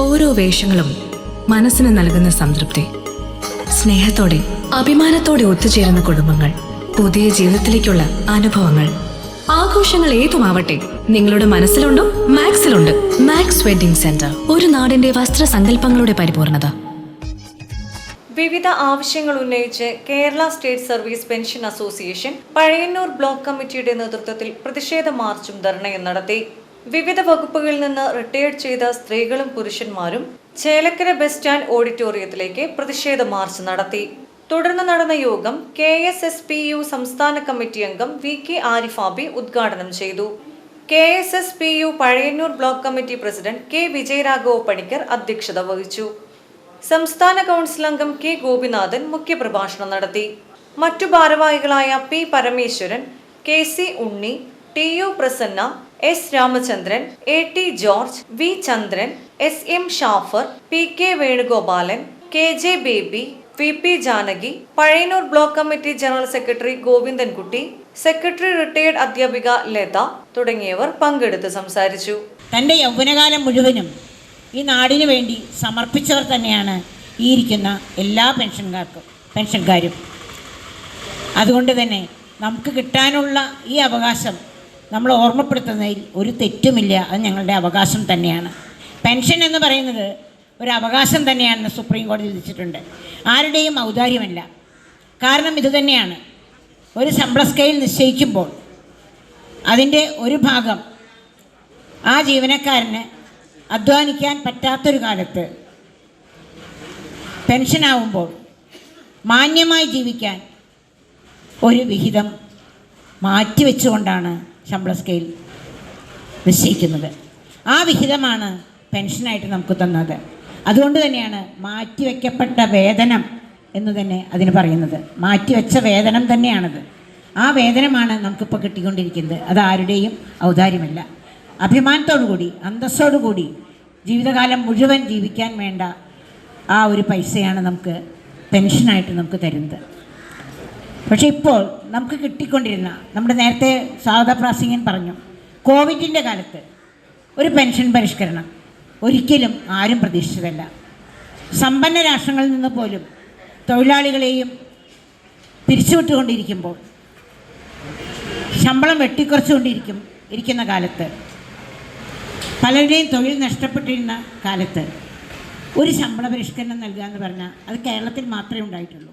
ഓരോ വേഷങ്ങളും മനസ്സിന് നൽകുന്ന സംതൃപ്തി. സ്നേഹത്തോടെ അഭിമാനത്തോടെ ഒത്തുചേരുന്ന കുടുംബങ്ങൾ പുതിയ ജീവിതത്തിലേക്കുള്ള അനുഭവങ്ങൾ. ആഘോഷങ്ങൾ ഏതുമാവട്ടെ നിങ്ങളുടെ മനസ്സിലുണ്ടോ മാക്സിലുണ്ട്. മാക്സ് വെഡിംഗ് സെന്റർ ഒരു നാടിന്റെ വസ്ത്ര വസ്ത്രസങ്കല്പങ്ങളുടെ പരിപൂർണത. വിവിധ ആവശ്യങ്ങൾ ഉന്നയിച്ച് Kerala state service pension association Pazhayannur block കമ്മിറ്റിയുടെ നേതൃത്വത്തിൽ പ്രതിഷേധ മാർച്ചും ധർണയും നടത്തി. വിവിധ വകുപ്പുകളിൽ നിന്ന് റിട്ടയർഡ് ചെയ്ത സ്ത്രീകളും പുരുഷന്മാരും ചേലക്കര ബസ് സ്റ്റാൻഡ് ഓഡിറ്റോറിയത്തിലേക്ക് പ്രതിഷേധ മാർച്ച് നടത്തി. തുടർന്ന് നടന്ന യോഗം K S S P U സംസ്ഥാന കമ്മിറ്റി അംഗം വി കെ ആരിഫാബി ഉദ്ഘാടനം ചെയ്തു. K S S P U Pazhayannur block committee president K Vijayaraghava Panicker അധ്യക്ഷത വഹിച്ചു. സംസ്ഥാന കൗൺസിൽ അംഗം കെ ഗോപിനാഥൻ മുഖ്യപ്രഭാഷണം നടത്തി. മറ്റു ഭാരവാഹികളായ P Parameswaran K C Unni T U Prasanna S Ramachandran A T George V Chandran S M Shafar P K Venugopalan K J Baby V P Janaki Pazhayannur block committee general secretary Govindankutty secretary retired അധ്യാപിക ലത തുടങ്ങിയവർ പങ്കെടുത്ത് സംസാരിച്ചു. തന്റെ യൗവനകാലം മുഴുവനും ഈ നാടിനു വേണ്ടി സമർപ്പിച്ചവർ തന്നെയാണ് ഈ ഇരിക്കുന്ന എല്ലാ പെൻഷൻകാർക്കും പെൻഷൻകാരും. അതുകൊണ്ട് തന്നെ നമുക്ക് കിട്ടാനുള്ള ഈ അവകാശം നമ്മൾ ഓർമ്മപ്പെടുത്തുന്നതിൽ ഒരു തെറ്റുമില്ല. അത് ഞങ്ങളുടെ അവകാശം തന്നെയാണ്. പെൻഷൻ എന്ന് പറയുന്നത് ഒരു അവകാശം തന്നെയാണെന്ന് സുപ്രീം കോടതി വിധിച്ചിട്ടുണ്ട്. ആരുടെയും ഔദാര്യമല്ല. കാരണം ഇതുതന്നെയാണ് ഒരു ശമ്പള സ്കെയിൽ നിശ്ചയിക്കുമ്പോൾ അതിന്റെ ഒരു ഭാഗം ആ ജീവനക്കാരന് അധ്വാനിക്കാൻ പറ്റാത്തൊരു കാലത്ത് പെൻഷനാവുമ്പോൾ മാന്യമായി ജീവിക്കാൻ ഒരു വിഹിതം മാറ്റിവെച്ചുകൊണ്ടാണ് ശമ്പള സ്കെയിൽ നിശ്ചയിക്കുന്നത്. ആ വിഹിതമാണ് പെൻഷനായിട്ട് നമുക്ക് തന്നത്. അതുകൊണ്ട് തന്നെയാണ് മാറ്റിവെക്കപ്പെട്ട വേതനം എന്ന് തന്നെ അതിന് പറയുന്നത്. മാറ്റിവെച്ച വേതനം തന്നെയാണത്. ആ വേതനമാണ് നമുക്കിപ്പോൾ കിട്ടിക്കൊണ്ടിരിക്കുന്നത്. അത് ആരുടെയും ഔദാര്യമല്ല. അഭിമാനത്തോടു കൂടി അന്തസ്സോടു കൂടി ജീവിതകാലം മുഴുവൻ ജീവിക്കാൻ വേണ്ട ആ ഒരു പൈസയാണ് നമുക്ക് പെൻഷനായിട്ട് നമുക്ക് തരുന്നത്. പക്ഷേ ഇപ്പോൾ നമുക്ക് കിട്ടിക്കൊണ്ടിരുന്ന നമ്മുടെ നേരത്തെ സാധാ പ്രാസിംഗൻ പറഞ്ഞു കോവിഡിന്റെ കാലത്ത് ഒരു പെൻഷൻ പരിഷ്കരണം ഒരിക്കലും ആരും പ്രതീക്ഷിച്ചതല്ല. സമ്പന്ന രാഷ്ട്രങ്ങളിൽ നിന്ന് പോലും തൊഴിലാളികളെയും പിരിച്ചുവിട്ടുകൊണ്ടിരിക്കുമ്പോൾ ശമ്പളം വെട്ടിക്കുറച്ചുകൊണ്ടിരിക്കും ഇരിക്കുന്ന കാലത്ത് പലരുടെയും തൊഴിൽ നഷ്ടപ്പെട്ടിരുന്ന കാലത്ത് ഒരു ശമ്പള പരിഷ്കരണം നൽകുക എന്ന് പറഞ്ഞാൽ അത് കേരളത്തിൽ മാത്രമേ ഉണ്ടായിട്ടുള്ളൂ.